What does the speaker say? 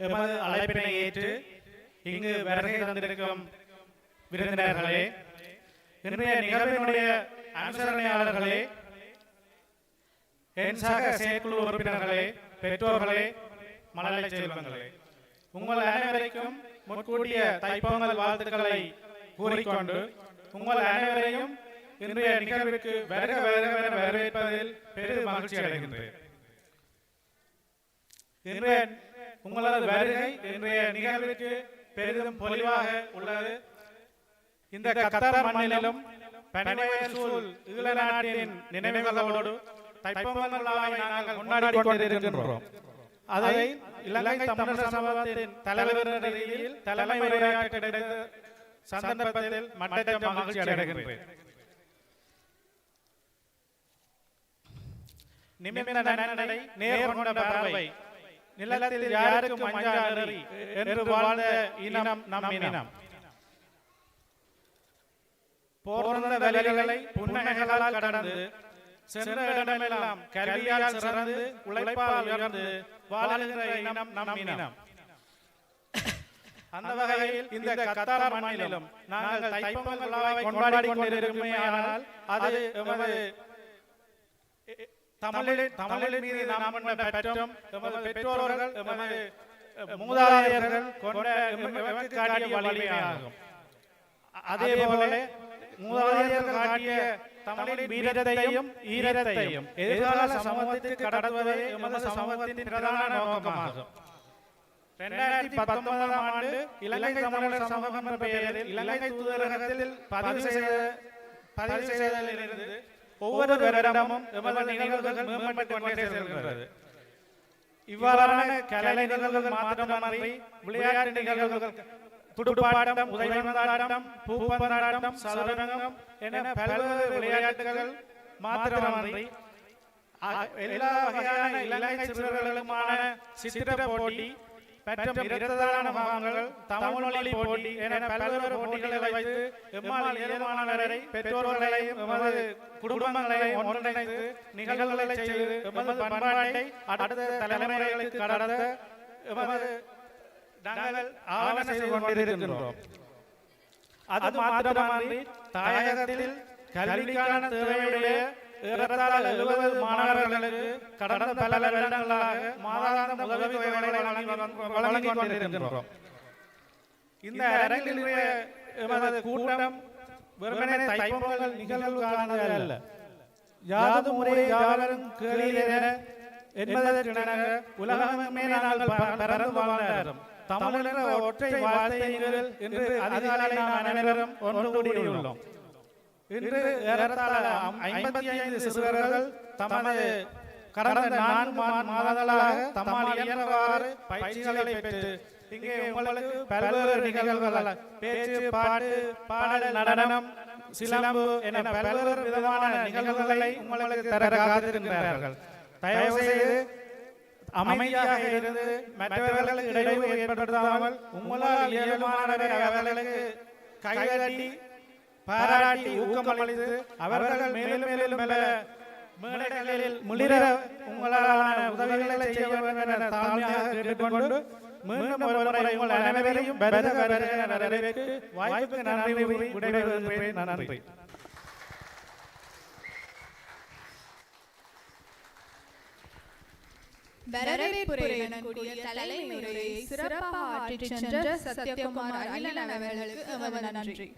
எமது அழைப்பினை ஏற்று இங்கு வருகை தந்திருக்கும் விருந்தினர்களே இன்றைய நிகழ்வினுடைய அனுசரணையாளர்களே என் சக செயற்குழு உறுப்பினர்களே பெற்றோர்களே மலரை செல்வங்களே உங்கள் அனைவரைக்கும் முன்கூட்டிய தைப்பொங்கல் வாழ்த்துக்களை கூறிக்கொண்டு உங்கள் அனைவரையும் இன்றைய நிகழ்விற்கு வருக வருக வரவேற்பதில் பெரும் மகிழ்ச்சி அடைகின்றேன். இன்றைய உங்களது வருகை இன்றைய நிகழ்விற்கு பெரிதும் பொலிவாக உள்ளது. இந்த கத்தார் மண்ணிலும் பனிவயல் சூழ் ஈழ நாட்டின் நினைவுகளோடு தைப்பொங்கல் விழாவை நாங்கள் கொண்டாடி கொண்டிருக்கின்றோம். அதை இலங்கை தமிழர் சமூகத்தின் தலைவர் ரீதியில் தலைமை கிடைத்த சந்தர்ப்பத்தில் மட்டற்ற மகிழ்ச்சி அடைகின்றேன். நேர் கொண்ட பார்வை. நிலத்தில் யாருக்கும் அஞ்சாதறி என்று வாழ்ந்த இனம் நம் இனம் போர்ந்த வழிகளை புன்னகைகளால் கடந்து சென்ற இடமெல்லாம் கல்வியால் சிறந்து உழைப்பால் உயர்ந்து வாழுகின்ற இனம் நம் இனம் அந்த வகையில் இந்த கத்தார் மண்ணிலும் நாங்கள் தைப்பொங்கல் கொண்டாடி கொண்டிருக்குமே ஆனால் அது எமது தமிழில் தமிழின் மீது நாம் கொண்ட பெற்றம். எமது பெற்றோர்கள் எமது மூதாதையர்கள் கொண்ட காட்டிய வலிமையாகும். அதே போல மூதாதையர்கள் காட்டிய தமிழின் வீரத்தையும் ஈரத்தையும் எதிர்கால சமூகத்திற்கு கடத்துவதே எமது சமூகத்தின் பிரதான நோக்கமாகும். இரண்டாயிரத்தி பத்தொன்பதாம் ஆண்டு இலங்கை தமிழர் சமூகம் என்ற பெயரில் இலங்கை தூதரகத்தில் பதிவு செய்த பதிவு செய்ததிலிருந்து ஒவ்வொரு வருடமும் எமது இவ்வாறான கலை நிகழ்வுகள் மாத்திரமன்றி விளையாட்டு நிகழ்வுகள் துடுப்பாட்டம் உதயமந்தாட்டம் பூப்பந்தாட்டம் சதுரங்கம் என பல்வேறு விளையாட்டுகள் மாத்திரமன்றி எல்லா வகையான இலங்கை சிறுவர்களுமான சித்திர போட்டி மற்றும் போட்டி என பல்வேறு போட்டிகளை வைத்து எம்மால் இயல்பானவரை பெற்றோர்களையும் எமது குடும்பங்களையும் ஒன்றிணைத்து நிகழ்வுகளை செய்து எமது பண்பாட்டை அடுத்த தலைமுறைகளுக்கு எமது நாங்கள் ஆவண செய்து கொண்டிருக்கின்றோம். அது மாத்திரமன்றி தாயகத்தில் கல்விக்கான தேவையுடைய ஏறத்தாழ எழுபது மாணவர்களுக்கு கடந்த பல வருடங்களாக மாதாந்த உதவித்தொகைகளை வழங்கி கொண்டிருக்கின்றோம். இந்த எமது கூட்டம் வெறுமனே தைப்பொங்கல் நிகழ்வுக்கானது அல்ல. யாது முறை யாவரும் என்பதற்கிணங்க உலகமே நாங்கள் வாழ்ந்தாரும் ஒற்றை என்று அதிகாலை நாம் அனைவரும் ஒன்று கூடியுள்ளோம். இன்று ஏறத்தாழ ஐம்பத்தி ஐந்து சிறுவர்கள் தமது கடந்த நான்கு மாதங்களாக தம்மால் இயன்றவாறு பயிற்சிகளை பெற்று இங்கே உங்களுக்கு பல்வேறு நிகழ்வுகள் பேச்சு பாட்டு பாடல் நடனம் சிலம்பு என பல்வேறு விதமான நிகழ்வுகளை உங்களுக்கு தர காத்திருக்கிறார்கள் தயவு செய்து அமைதியாக இருந்து மற்றவர்களுக்கு இடையூறு ஏற்படுத்தாமல் உங்களால் இயல்பான அவர்களுக்கு கைதட்டி பாராட்டி ஊக்கமளித்து அவர்கள் மேலும் மேலும் பல மேடைகளில் முளிர உங்களாலான உதவிகளை செய்ய வேண்டும் என தாழ்மையாக கேட்டுக்கொண்டு மீண்டும் ஒரு உங்கள் அனைவரையும் வருக வாய்ப்புக்கு நன்றி விடைபெறுகிறேன் நன்றி. வரவேற்புரையுடன் தலைமை உரையை சிறப்பாக ஆற்றிச் சென்ற சத்யகுமார் அகிலன் அவர்களுக்கு நன்றி.